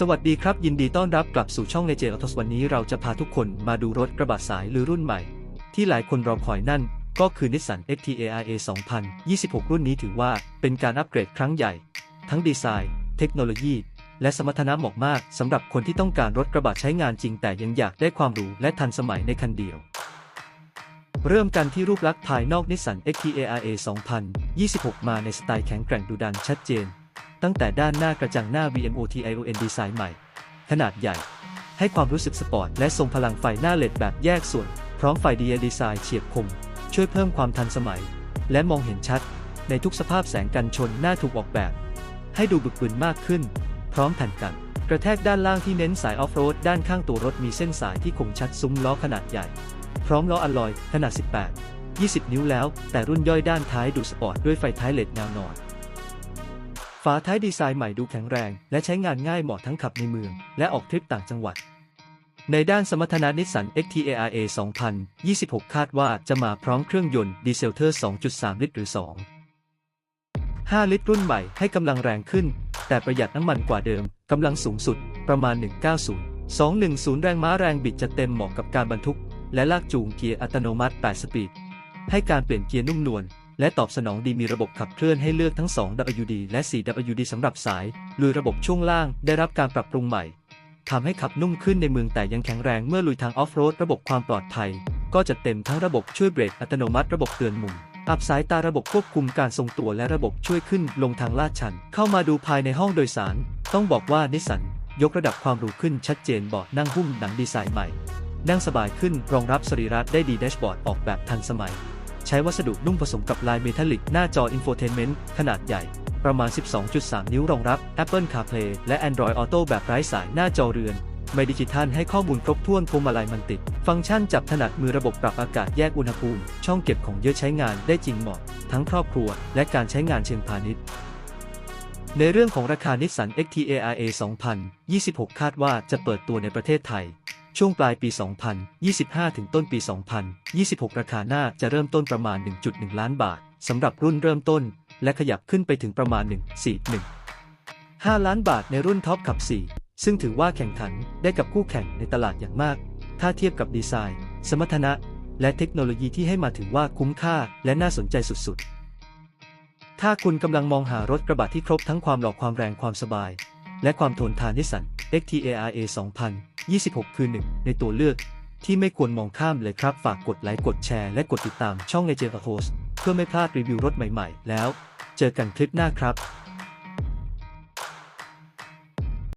สวัสดีครับ ยินดีต้อนรับกลับสู่ช่องในเจออทสวันนี้เราจะพาทุกคนมาดูรถกระบะสายหรือรุ่นใหม่ ที่หลายคนรอคอยนั่น ก็คือ Nissan XT-ARA 2026 รุ่นนี้ถือว่าเป็นการอัปเกรดครั้งใหญ่ ทั้งดีไซน์ เทคโนโลยี และสมรรถนะเหมาะมากสำหรับคนที่ต้องการรถกระบะใช้งานจริง แต่ยังอยากได้ความหรูและทันสมัยในคันเดียว เริ่มกันที่รูปลักษณ์ภายนอก Nissan XT-ARA 2026 มาในสไตล์แข็งแกร่งดุดันชัดเจน ตั้งแต่ด้านหน้ากระจังหน้า VMOTION ดีไซน์ใหม่ ขนาดใหญ่ ให้ความรู้สึกสปอร์ตและทรงพลังไฟหน้าเลดแบบแยกส่วน พร้อมไฟ DL ดีไซน์เฉียบคม ช่วยเพิ่มความทันสมัย และมองเห็นชัด ในทุกสภาพแสงกันชนหน้าถูกออกแบบ ให้ดูบึกบึนมากขึ้น พร้อมแผ่นกัน กระแทกด้านล่างที่เน้นสายออฟโรดด้านข้างตัวรถมีเส้นสายที่คมชัดซุ้มล้อขนาดใหญ่ พร้อมล้ออลลอยขนาด 18 20 นิ้วแล้ว แต่รุ่นย่อยด้านท้ายดูสปอร์ตด้วยไฟท้ายเลดแนวนอน ฝาท้ายดีไซน์ใหม่ดูแข็งแรง และใช้งานง่ายเหมาะทั้งขับในเมือง และออกทริปต่างจังหวัด ในด้านสมรรถนะนิสสัน XT-ARA 2026 คาดว่าจะมาพร้อมเครื่องยนต์ดีเซลเทอร์ 2.3 ลิตรหรือ 2 5 ลิตรรุ่นใหม่ให้กำลังแรงขึ้น แต่ประหยัดน้ำมันกว่าเดิมกำลังสูงสุดประมาณ 190 210 แรงม้าแรงบิดจะเต็มเหมาะกับการบรรทุก และลากจูงเกียร์อัตโนมัติ 8 สปีด ให้การเปลี่ยนเกียร์นุ่มนวล และตอบสนองดีมีระบบขับเคลื่อนให้เลือกทั้ง 2 WD และ 4 WD สำหรับสายลุยระบบช่วงล่างได้รับการปรับปรุงใหม่ทำให้ขับนุ่มขึ้นในเมืองแต่ยังแข็งแรงเมื่อลุยทางออฟโรดระบบความปลอดภัย ก็จะเต็มทั้งระบบช่วยเบรกอัตโนมัติระบบเตือนมุมอับสายตาระบบควบคุมการทรงตัวและระบบช่วยขึ้นลงทางลาดชัน เข้ามาดูภายในห้องโดยสาร ต้องบอกว่านิสสันยกระดับความหรูขึ้นชัดเจนเบาะนั่งหุ้มหนังดีไซน์ใหม่ นั่งสบายขึ้นรองรับสรีระได้ดีแดชบอร์ดออกแบบทันสมัย ใช้วัสดุนุ่มผสมกับลายเมทัลลิกหน้าจออินโฟเทนเมนต์ขนาดใหญ่ ประมาณ 12.3 นิ้วรองรับ Apple CarPlay และ Android Auto แบบไร้สายหน้าจอเรือนไมดิจิทัลให้ข้อมูลครบถ้วนพวงมาลัยมันติด ฟังก์ชันจับถนัดมือระบบปรับอากาศแยกอุณหภูมิ ช่องเก็บของเยอะใช้งานได้จริงเหมาะ ทั้งครอบครัว และการใช้งานเชิงพาณิชย์ ในเรื่องของราคานิสสัน XT-ARA 2026 คาดว่าจะเปิดตัวในประเทศไทย ช่วงปลายปี 2025 ถึงต้นปี 2026 ราคาหน้าจะเริ่มต้นประมาณ 1.1 ล้านบาทสำหรับรุ่นเริ่มต้น และขยับขึ้นไปถึงประมาณ 1.41 5 ล้านบาทในรุ่นท็อปขับ 4 ซึ่งถือว่าแข่งขันได้กับคู่แข่งในตลาดอย่างมาก ถ้าเทียบกับดีไซน์ สมรรถนะ และเทคโนโลยีที่ให้มาถือว่าคุ้มค่าและน่าสนใจสุดๆ ถ้าคุณกำลังมองหารถกระบะที่ครบทั้งความหล่อความแรงความสบาย และความทนทานนิสสัน XT-ARA 2026 คือหนึ่งในตัวเลือก ที่ไม่ควรมองข้ามเลยครับ ฝากกดไลค์ กดแชร์ และกดติดตามช่อง Legend of Host เพื่อไม่พลาดรีวิวรถใหม่ๆ แล้ว เจอกันคลิปหน้าครับ